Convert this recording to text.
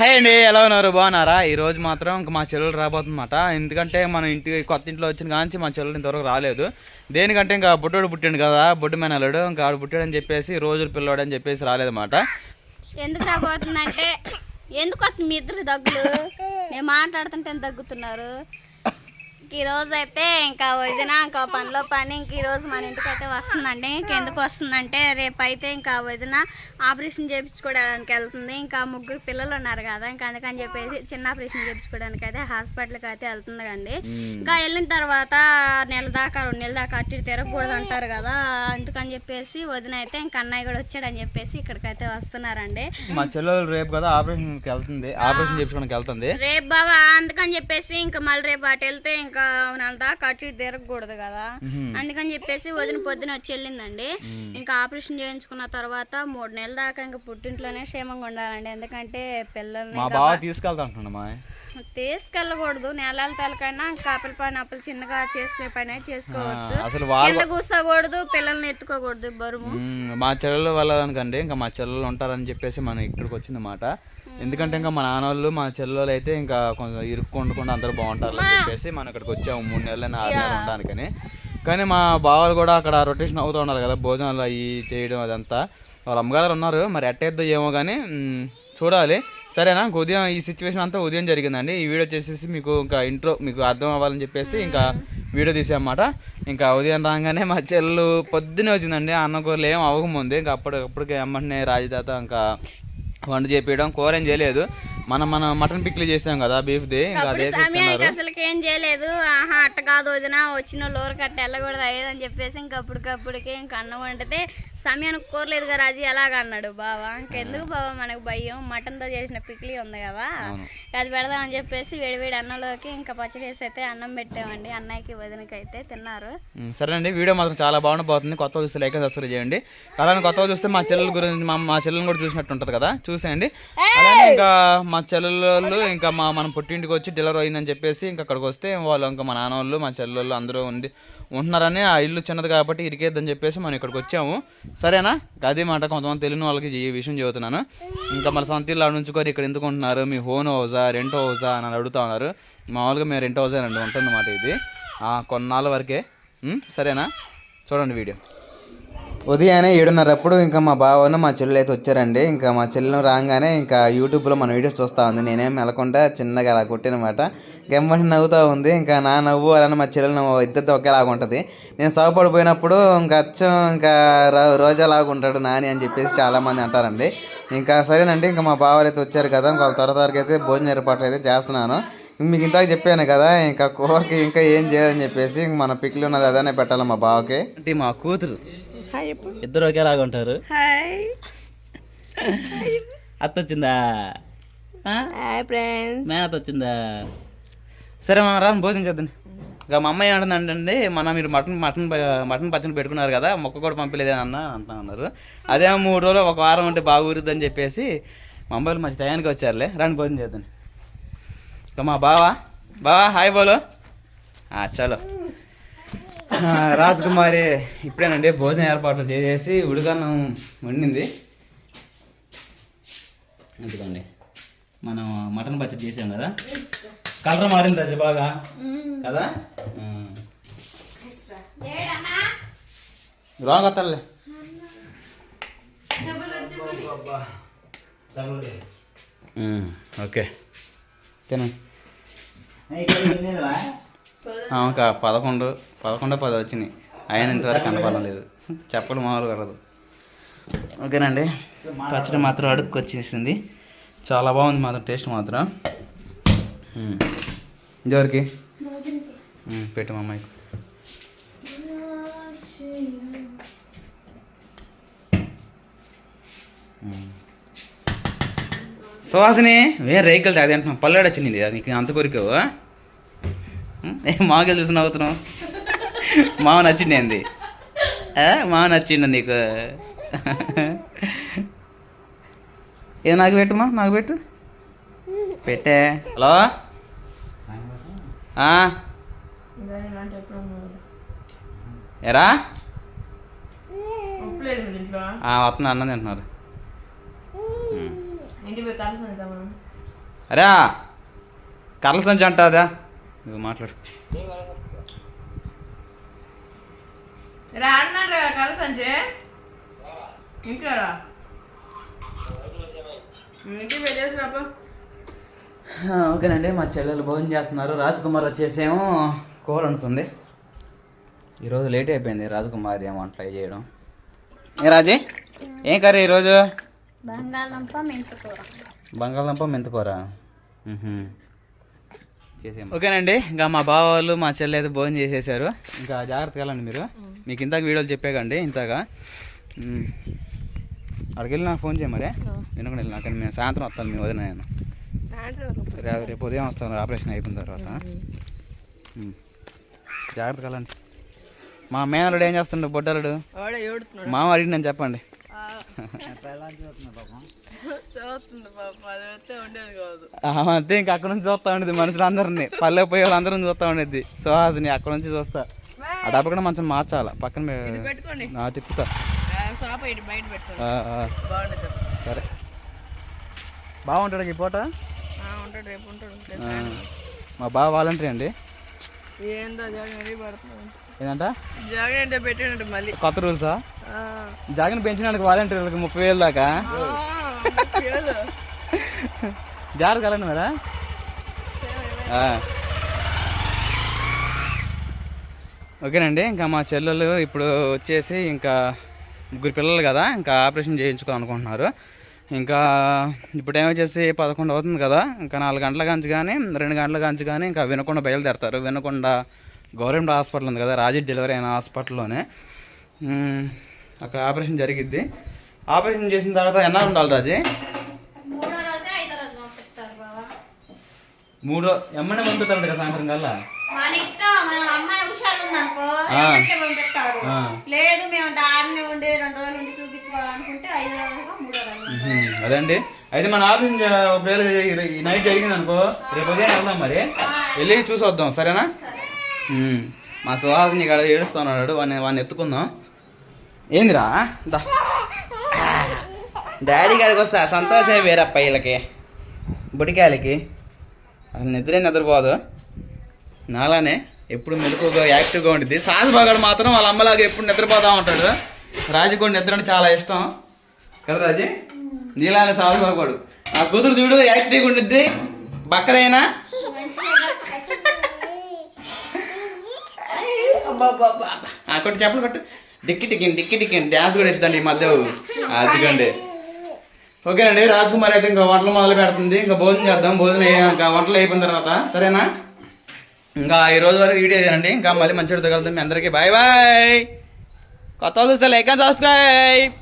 Hi అండి ఎలా ఉన్నారు? బాగున్నారా? ఈ రోజు మాత్రం ఇంకా మా చెల్లెలు రాబోతుందన్నమాట. ఎందుకంటే మన ఇంటి కొత్త ఇంట్లో వచ్చిన కాంచి మా చెల్లెలు ఇంతవరకు రాలేదు. దేనికంటే ఇంకా బుడ్డోడు పుట్టిండు కదా బొడ్డు మేనల్లుడు ఇంకా ఆడు పుట్టాడు అని చెప్పేసి రోజులు పిల్లోడు అని చెప్పేసి రాలేదన్నమాట. ఎందుకు రాబోతుందంటే ఎందుకు వస్తుంది మీ ఇద్దరు దగ్గులు? నేను మాట్లాడుతుంటే దగ్గుతున్నారు? ఇంక ఈ రోజు అయితే ఇంకా వదిన ఇంకా పనిలో పని ఇంక ఈ రోజు మన ఇంటికి అయితే వస్తుందండి ఇంకెందుకు వస్తుందంటే రేపు అయితే ఇంకా వదిన ఆపరేషన్ చేయించుకోవడానికి వెళ్తుంది. ఇంకా ముగ్గురు పిల్లలు ఉన్నారు కదా ఇంకా అందుకని చెప్పేసి చిన్న ఆపరేషన్ చేయించుకోవడానికి అయితే హాస్పిటల్కి అయితే వెళ్తుంది అండి ఇంకా వెళ్ళిన తర్వాత నెల దాకా రెండు నెలల దాకా అట్టి తిరగకూడదు అంటారు కదా అందుకని చెప్పేసి వదిన అయితే ఇంకా అన్నయ్య కూడా వచ్చాడని చెప్పేసి ఇక్కడికైతే వస్తున్నారండి. మా చెల్లెలు రేపు కదా ఆపరేషన్కి వెళ్తుంది ఆపరేషన్ చేయించుకోవడానికి వెళ్తుంది. రేపు బాబా అందుకని చెప్పేసి ఇంకా మళ్ళీ రేపు అటు వెళ్తే ఇంకా నెల దాకా అటు ఇటు తిరగకూడదు కదా. అందుకని చెప్పేసి వదిన పొద్దున వచ్చి వెళ్ళిందండి ఇంకా ఆపరేషన్ చేయించుకున్న తర్వాత మూడు నెలల దాకా ఇంకా పుట్టింట్లోనే క్షేమంగా ఉండాలండి. ఎందుకంటే పిల్లల్ని మా బావ తీసుకెళ్తా అంటున్నాడు మా తీసుకెళ్ళకూడదు. నెలల తలకైనా ఇంకా అప్పల పని అప్పలు చిన్నగా చేసుకునే పని చేసుకోవచ్చు. అసలు వాళ్ళ కూర్చోకూడదు పిల్లల్ని ఎత్తుకోకూడదు బరువు. మా చెల్లెలు వాళ్ళకండి ఇంకా మా చెల్లెలు ఉంటారని చెప్పేసి మనం ఇక్కడికి వచ్చిందన్నమాట. ఎందుకంటే ఇంకా మా నాన్న వాళ్ళు మా చెల్లెలు అయితే ఇంకా కొంచెం ఇరుక్కుండకుండా అందరూ బాగుంటారు అని చెప్పేసి మనం ఇక్కడికి వచ్చాము మూడు నెలలు ఆరు నెలలు ఉండడానికని. కానీ మా బావలు కూడా అక్కడ రొటేషన్ అవుతూ ఉన్నారు కదా భోజనాలు అవి చేయడం అదంతా. వాళ్ళ అమ్మగారు ఉన్నారు మరి ఎట్టేద్దో ఏమో కానీ చూడాలి. సరేనా? ఉదయం ఈ సిచ్యువేషన్ అంతా ఉదయం జరిగిందండి. ఈ వీడియో చేసేసి మీకు ఇంకా ఇంట్రో మీకు అర్థం అవ్వాలని చెప్పేసి ఇంకా వీడియో తీసామన్నమాట ఇంకా ఉదయం రాగానే మా చెల్లెలు పొద్దునే వచ్చిందండి. అన్న కూరలు ఏం అవ్వకముందు ఇంకా అప్పటికప్పటికే అమ్మనే రాజదాత ఇంకా వంట చేపించడం కూర ఏం చేయలేదు. మనం మనం మటన్ పిక్లు చేసాం కదా అదే సమయానికి అసలు ఏం చేయలేదు. ఆహా అట్ట కాదు వదిన వచ్చిన లోరు కట్ట వెళ్ళకూడదు అయ్యేదని చెప్పేసి ఇంక అప్పటికప్పటికే ఇంక అన్నం వండితే సమయానికి కోరలేదు కదా రాజీ ఎలాగ అన్నాడు బావా? ఇంకెందుకు బావా మనకు భయం? మటన్తో చేసిన పిక్లీ ఉంది కదా. అది పెడదామని చెప్పేసి వేడివేడి అన్నంలోకి ఇంకా పచ్చడి వేసి అయితే అన్నం పెట్టామండి. అన్నయ్యకి వదినకి అయితే తిన్నారు. ఉమ్, సరేనండి వీడియో మాత్రం చాలా బాగుండిపోతుంది కొత్త చూస్తే లైక్ సబ్స్క్రైబ్ చేయండి. అలానే కొత్తగా చూస్తే మా చెల్లెల గురించి మా మా చెల్లెని కూడా చూసినట్టు ఉంటుంది కదా చూసేయండి. అలానే ఇంకా మా చెల్లెళ్ళు ఇంకా మా మనం పుట్టింటికి వచ్చి డెలివరీ అయిందని చెప్పేసి ఇంకా అక్కడికి వస్తే వాళ్ళు ఇంకా మా నాన్న వాళ్ళు మా చెల్లెళ్ళు అందరూ ఉండి ఉంటున్నారని ఆ ఇల్లు చిన్నది కాబట్టి ఇరికేద్దని చెప్పేసి మనం ఇక్కడికి వచ్చాము. సరేనా? అదే మాట కొంతమంది తెలియని వాళ్ళకి ఈ విషయం చెబుతున్నాను. ఇంకా మన సొంత ఇల్లు ఆడ ఉంచుకొని ఇక్కడ ఎందుకు ఉంటున్నారు? మీ హోన్ హౌజా రెంట్ హౌజా అని అడుగుతా ఉన్నారు. మామూలుగా మేము రెంట్ హౌజా అండి ఉంటుందన్నమాట ఇది. కొన్నాళ్ళ వరకే. సరేనా? చూడండి వీడియో. ఉదయాన్నే ఏడున్నరప్పుడు ఇంకా మా బావను మా చెల్లెలు అయితే వచ్చారండి. ఇంకా మా చెల్లెలు రాగానే ఇంకా యూట్యూబ్లో మన వీడియోస్ చూస్తూ ఉంది. నేనేం మెలకుండా చిన్నగా అలా కొట్టినమాట గమ్మటి నవ్వుతూ ఉంది. ఇంకా నా నవ్వు అలానే మా చెల్లెలు నవ్వు ఇద్దరితో ఒకేలాగా ఉంటుంది. నేను సాగుపడిపోయినప్పుడు ఇంకా అచ్చం ఇంకా రో- రోజాలాగా ఉంటాడు నాని అని చెప్పేసి చాలామంది అంటారండి. ఇంకా సరేనండి ఇంకా మా బావలు అయితే వచ్చారు కదా ఇంకా వాళ్ళ త్వర త్వరగా అయితే భోజన ఏర్పాట్లు అయితే చేస్తున్నాను. మీకు ఇందాక చెప్పాను కదా ఇంకా కూరకి ఇంకా ఏం చేయాలని చెప్పేసి ఇంక మన పిక్లు ఉన్నది అదనే పెట్టాలి మా బావకి. అంటే మా కూతురు. ఇద్దరు ఒకేలాగా ఉంటారు. అత్త వచ్చిందా? మేనత్త వచ్చిందా? సరే మనం రాను భోజనం చేద్దాం. ఇక మా అమ్మాయి ఏమంటుందంటే మన మీరు మటన్ మటన్ మటన్ పచ్చడి పెట్టుకున్నారు కదా మొక్క కూడా పంపలేదని అన్న అంటా ఉన్నారు అదే మూడు రోజులు ఒక వారం ఉంటే బాగురుద్దని చెప్పేసి మా అమ్మాయిలు మంచి టయానికి వచ్చారులే. రాను భోజనం చేద్దాం. ఇక మా బావా బావా హాయ్ బోలో. చలో. రాజకుమారి ఇప్పుడేనండి భోజనం ఏర్పాట్లు చేసేసి ఉడకన్నం వండింది. ఎందుకండి మనం మటన్ పచ్చడి చేసాం కదా. కలర్ మారింది అది బాగా. కదా? రాంగ్ వస్తాలే ఓకే. తినండి ఒక పదకొండు పదకొండు పది వచ్చినాయి. ఆయన ఇంతవరకు కనపడడం లేదు. చెప్పడం మామూలుగా కలదు ఓకేనండి. పచ్చడి మాత్రం అడుక్కు వచ్చేసింది చాలా బాగుంది మాత్రం టేస్ట్ మాత్రం. మ్మ్, పెట్టు మా అమ్మాయికి వేరే రేకులు తాగి అంటున్నాం పల్లెడు వచ్చింది నీకు అంత కోరికవు మాకెళ్ళి చూసి నవ్వుతున్నావు మామ నచ్చింది ఏంది? మామ నచ్చిండు నీకు? ఏ నాకు పెట్టుమా నాకు పెట్టు. పెట్టే. హలో? ఆ? ఎరా? ఆ, వస్తున్నా అన్నం తింటున్నారు. అరే కర్ల సంచి అంటాదా నువ్వు మాట్లాడు. కల సంజయ్ ఇంకా ఇంటికి వెళ్ళేసి రాపా. ఆ, ఓకేనండి మా చెల్లెలు భోజనం చేస్తున్నారు. రాజకుమార్ వచ్చేసేమో కూర వండుతుంది. ఈరోజు లేట్ అయిపోయింది. రాజకుమారి ఏమో అట్లా చేయడం. ఏ రాజీ ఏం కర్రీ ఈరోజు? బంగాళదుంప మెంతుకూర బంగాళదుంప మెంతుకూర ఓకేనండి ఇంకా మా బావ వాళ్ళు మా చెల్లి అయితే భోజనం చేసేసారు. ఇంకా జాగ్రత్తగా వెళ్ళండి మీరు. మీకు ఇందాక వీడియోలు చెప్పాకండి ఇంతగా. అక్కడికి వెళ్ళి నాకు ఫోన్ చేయ మరి. వినకుండా వెళ్ళి నాకు మేము సాయంత్రం వస్తాను మీ వదిన నేను. రేపు ఉదయం వస్తాను ఆపరేషన్ అయిపోయిన తర్వాత. ఉమ్. జాగ్రత్తగా వెళ్ళండి. మా మేనలుడు ఏం చేస్తుండే బొడ్డలుడు మామ అడిగి నేను చెప్పండి. అంతే ఇంకా అక్కడ నుంచి చూస్తా ఉండేది మనుషులు అందరిని పల్లె పోయే వాళ్ళందరం చూస్తా ఉండేది సుహాసిని అక్కడ నుంచి చూస్తా. ఆ డబ్బు కూడా మంచిగా మార్చాలా? పక్కన తిప్పుతా. సరే. బాగుంటాడు ఈ పూట ఉంటాడు రేపు ఉంటాడు. మా బావ వాలంటరీ అండి? ఏందో జాగన్ అడిగి పడుతున్నాడు ఏంటంట జాగన్ అంటే పెట్టినట్టు మళ్ళీ. కొత్త రూల్సా. జాగిన పెంచినందుకు వాలంటీర్లకు ముప్పై వేలు దాకా. జాగ్రత్త కలండి మేడం. ఓకేనండి ఇంకా మా చెల్లెలు ఇప్పుడు వచ్చేసి ఇంకా ముగ్గురు పిల్లలు కదా ఇంకా ఆపరేషన్ చేయించుకోవాలనుకుంటున్నారు. ఇంకా ఇప్పుడు ఏమొచ్చేసి పదకొండు అవుతుంది కదా ఇంకా నాలుగు గంటల కంచి కానీ రెండు గంటల కంచి కానీ ఇంకా వినకుండా బయలుదేరతారు. వినకుండా గవర్నమెంట్ హాస్పిటల్ ఉంది కదా రాజీ డెలివరీ అయిన హాస్పిటల్లోనే. అక్కడ ఆపరేషన్ జరిగిద్ది. ఆపరేషన్ చేసిన తర్వాత ఎన్నాళ్ళు ఉండాలి రాజీ? మూడో పంపిస్తారు ఎమ్మనే పంపుతారు కదా సాయంత్రం కల్లా? మన ఇష్టం మన అమ్మాయి హుషారు ఉందనుకో ఆ. ఏమంటే పంపిస్తారు ఆ. లేదు మేము దారిని ఉండి రెండు రోజులు ఉండి చూపించుకోవాలనుకుంటే ఐదు రోజులు మూడో రోజు ఉహుం, అదండి. అయితే మన ఆఫీస్ ఒకవేళ ఈ- ఈ నైట్ జరిగింది అనుకో రేపు ఉదయం వెళ్దాం మరి. వెళ్ళి చూసి వద్దాం సరేనా? మా సుహాసిని ఇక్కడ ఏడుస్తున్నాడు వాడిని వాడిని ఎత్తుకుందాం. ఏందిరా? దా. డాడీ కాడికి వస్తా సంతోషమే వేరప్ప వీళ్ళకి. బుడికాయలకి. నిద్రే నిద్రపోదు. నాలానే ఎప్పుడు మెలకుగా యాక్టివ్గా ఉండిద్ది. సాజబాగాడు మాత్రం వాళ్ళ అమ్మలాగా ఎప్పుడు నిద్రపోతా ఉంటాడు. రాజు కూడా నిద్ర అంటే చాలా ఇష్టం. కదా రాజీ? నీలానే సాజబాగాడు ఆ కూతురు చూడు యాక్టివ్గా ఉండిద్ది. బక్కదైనా? కొట్టు చెప్పలు కొట్టు. డిక్కి టిక్కింది డిక్కి టిక్కింది డ్యాన్స్ కూడా ఇస్తుందండి ఈ మధ్య. అదిగండి. ఓకేనండి రాజ్ కుమార్ అయితే ఇంకా వంటలు మొదలు పెడుతుంది. ఇంకా భోజనం చేద్దాం. భోజనం ఇంకా వంటలు అయిపోయిన తర్వాత. సరేనా? ఇంకా ఈ రోజు వరకు వీడియో చేయండి ఇంకా మళ్ళీ మంచిగా కలుద్దాం. మీ అందరికీ బాయ్ బాయ్. కొత్త చూస్తే లైక్ అండ్ సబ్స్క్రైబ్.